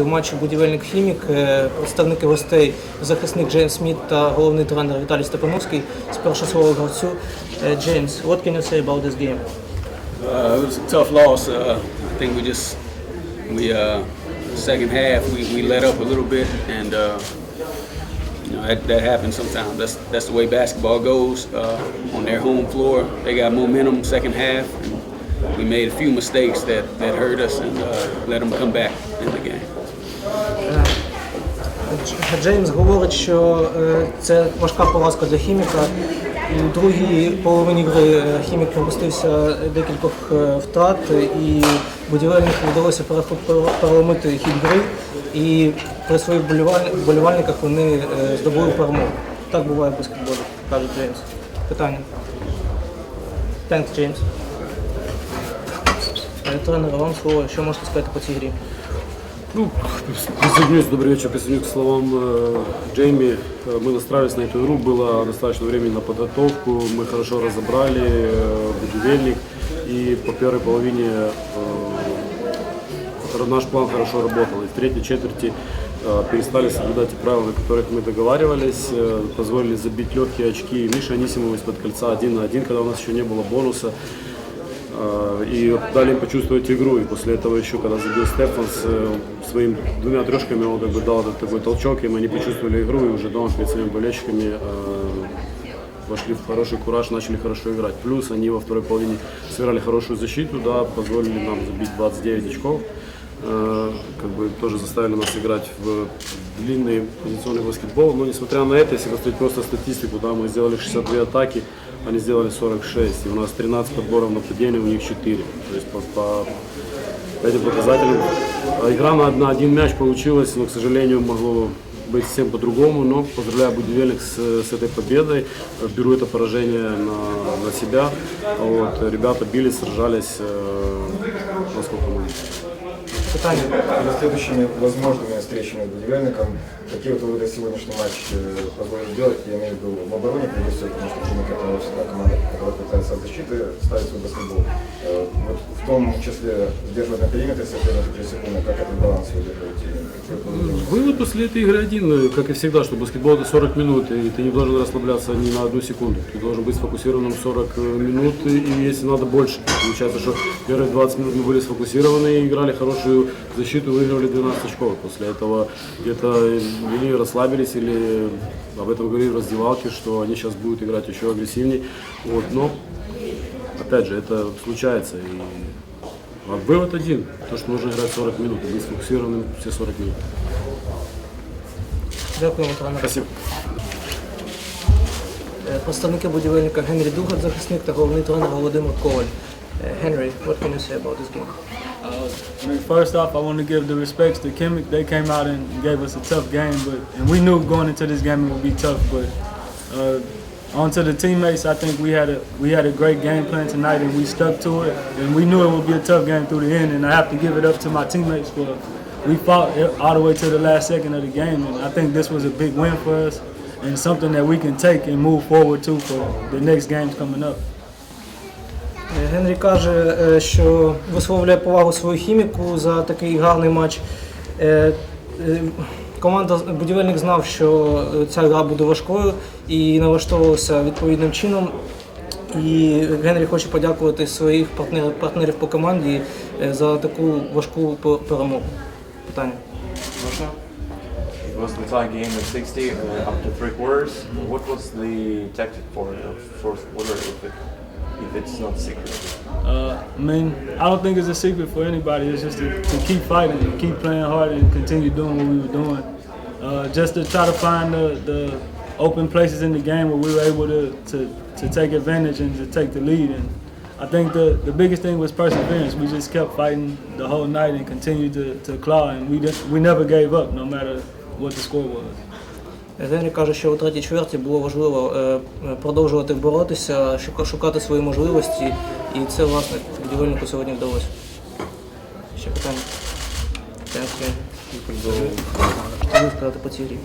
В матчі будівельник хімік е, представники гостей захисник Джеймс Сміт та головний тренер Віталій Степановський. Спершу слово гравцю. Е, Джеймс, what can you say about this game? Uh, it was a tough loss. Uh, I think we just we uh, second half we, we let up a little bit, and uh, you know that, that happens sometimes. That's that's the way basketball goes uh, on their home floor. They got momentum second half, and we made a few mistakes that, that hurt us and uh, let them come back in the game. Дж- Джеймс говорить, що е, це важка поразка для хіміка. У другій половині гри е, хімік пропустився декількох е, втрат, і будівельнику вдалося переломити хід гри. І при своїх боліваль- вболівальниках вони е, здобули перемогу. Так буває в баскетболі, каже Джеймс. Питання. Thanks, Джеймс. Е, Тренер, вам слово, що можете сказати по цій грі? Ну, присоединюсь, добрый вечер, присоединюсь к словам э, Джейми. Э, Мы настраивались на эту игру, было достаточно времени на подготовку, мы хорошо разобрали э, будивельник, и по первой половине э, наш план хорошо работал. И в третьей четверти перестали соблюдать те правила, на которых мы договаривались, позволили забить легкие очки Миша Анисимову из-под кольца один на один, когда у нас еще не было бонуса. Э, И дали им почувствовать игру. И после этого еще, когда забил Стефанс, э, своим двумя трешками он как бы дал этот такой толчок, и мы не почувствовали игру, и уже дома перед своими болельщиками э, вошли в хороший кураж, начали хорошо играть. Плюс они во второй половине сыграли хорошую защиту, да, позволили нам забить 29 очков. Э, Как бы тоже заставили нас играть в длинный позиционный баскетбол. Но несмотря на это, если посмотреть просто статистику, да, мы сделали 62 атаки, они сделали 46. И у нас 13 подборов нападения, у них 4. То есть по, по этим показателям э, игра на, на один мяч получилась, но, к сожалению, могло быть совсем по-другому. Но поздравляю Будивельник с, с этой победой. Беру это поражение на, на себя. Вот, ребята бились, сражались э, насколько могли. Питання. Перед следующими возможными встречами с будивельником, какие вот выводы сегодняшний матч э, позволит сделать, я имею в виду в обороне, прежде всего, потому что Химик это всегда команда, которая пытается от защиты ставить свой баскетбол. Э, Вот в том числе сдерживать на периметре соперника 3 секунды, как этот баланс вы вы думаете? Вывод после этой игры один, э, как и всегда, что баскетбол это 40 минут, и ты не должен расслабляться ни на одну секунду. Ты должен быть сфокусированным 40 минут, и если надо больше. Получается, что первые 20 минут мы были сфокусированы и играли хорошую защиту, выигрывали 12 очков. После этого где-то или расслабились, или об этом говорили в раздевалке, что они сейчас будут играть еще агрессивнее. Вот, но, опять же, это случается. И а вывод один, то, что нужно играть 40 минут, и быть сфокусированным все 40 минут. Дякуємо, тренер. Спасибо. Е, Представники будівельника Генрі Дугат, захисник та головний тренер Володимир Коваль. Е, Генрі, what can you say about this game? I mean, first off, I want to give the respects to Kimmick. They came out and gave us a tough game, but and we knew going into this game it would be tough. But uh, on to the teammates, I think we had a we had a great game plan tonight, and we stuck to it. And we knew it would be a tough game through the end. And I have to give it up to my teammates for we fought all the way to the last second of the game, and I think this was a big win for us and something that we can take and move forward to for the next games coming up. Генрі каже, е, що висловлює повагу свою хіміку за такий гарний матч. Е, е, Команда будівельник знав, що ця гра буде важкою і налаштовувався відповідним чином. І Генрі хоче подякувати своїх партнерів, партнерів по команді за таку важку перемогу. Питання. Was the tie game at 60 uh, to three quarters. What was the tactic for the fourth quarter if, it's not secret? Uh, I mean, I don't think it's a secret for anybody. It's just to, to keep fighting, and keep playing hard, and continue doing what we were doing. Uh, just to try to find the, the open places in the game where we were able to, to, to take advantage and to take the lead. And I think the, the biggest thing was perseverance. We just kept fighting the whole night and continued to, to claw, and we didn't, we never gave up, no matter what the score was. Генрі каже, що у третій чверті було важливо е, е, продовжувати боротися, шука- шукати свої можливості, і це власне будівельнику сьогодні вдалося. Ще питання. Дякую. Що ви сказати по цій грі?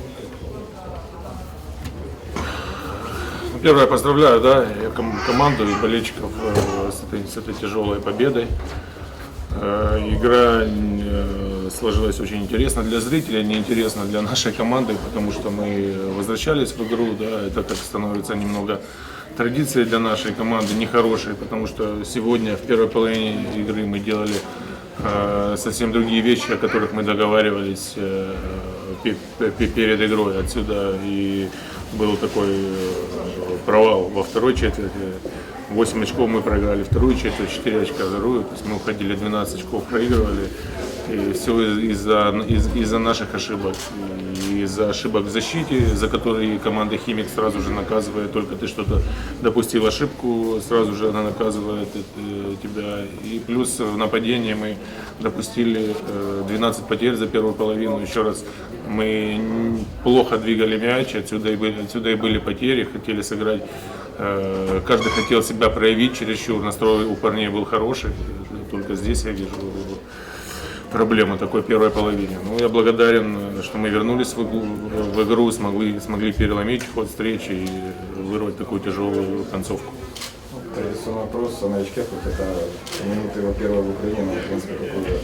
Ну, Первое, поздравляю, да, я ком- команду и болельщиков э, с этой, с этой тяжелой победой. Э, Игра э, сложилось очень интересно для зрителей, неинтересно для нашей команды, потому что мы возвращались в игру, да, это как становится немного традицией для нашей команды, нехорошей, потому что сегодня в первой половине игры мы делали э, совсем другие вещи, о которых мы договаривались э, пе- пе- перед игрой. Отсюда и был такой э, провал во второй четверти. 8 очков мы проиграли вторую четверть, 4 очка вторую. То есть мы уходили 12 очков, проигрывали. Все из-за из, из-за наших ошибок. Из-за ошибок в защите, за которые команда Химик сразу же наказывает. Только ты что-то допустил ошибку, сразу же она наказывает э, тебя. И плюс в нападении мы допустили э, 12 потерь за первую половину. Еще раз, мы плохо двигали мяч, отсюда и были, отсюда и были потери, хотели сыграть. э, Каждый хотел себя проявить чересчур, настрой у парней был хороший. Только здесь я вижу проблему такой первой половине. Ну, я благодарен, что мы вернулись в игру, в игру смогли, смогли переломить ход встречи и вырвать такую тяжелую концовку. Традиционный вопрос о новичке, вот это минуты его первой в Украине, ну, в принципе, какой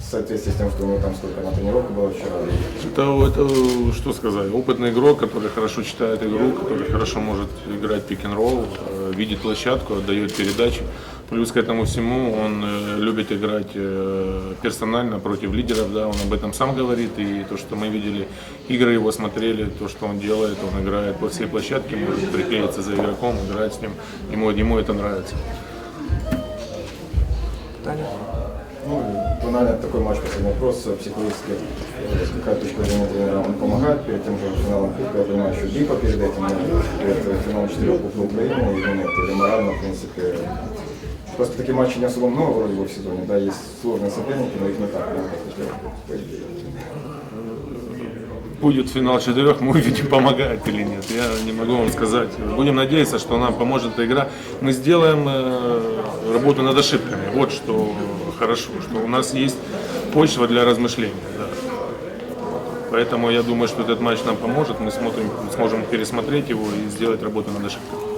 в соответствии с тем, что у него там сколько на тренировка была вчера. Это, это, что сказать, опытный игрок, который хорошо читает игру, который хорошо может играть пик-н-ролл, э, видит площадку, отдает передачи. Плюс к этому всему он э, любит играть э, персонально против лидеров, да, он об этом сам говорит. И то, что мы видели, игры его смотрели, то, что он делает, он играет по всей площадке, может приклеиться за игроком, играть с ним, ему, ему это нравится. Питання? Ну, банально такой матч, последний вопрос, психологически, какая точка зрения тренера, он помогает перед тем же финалом Кубка, я понимаю, что Дипа перед этим, перед финалом четырех Кубка Украины, или нет, или морально, в принципе, просто таких матчей не особо много вроде бы в сезоне, да, есть сложные соперники, но их не так много. Будет финал четырех, мы увидим, помогает или нет. Я не могу вам сказать. Будем надеяться, что нам поможет эта игра. Мы сделаем э, работу над ошибками. Вот что хорошо, что у нас есть почва для размышления. да. Поэтому я думаю, что этот матч нам поможет. Мы смотрим, сможем пересмотреть его и сделать работу над ошибками.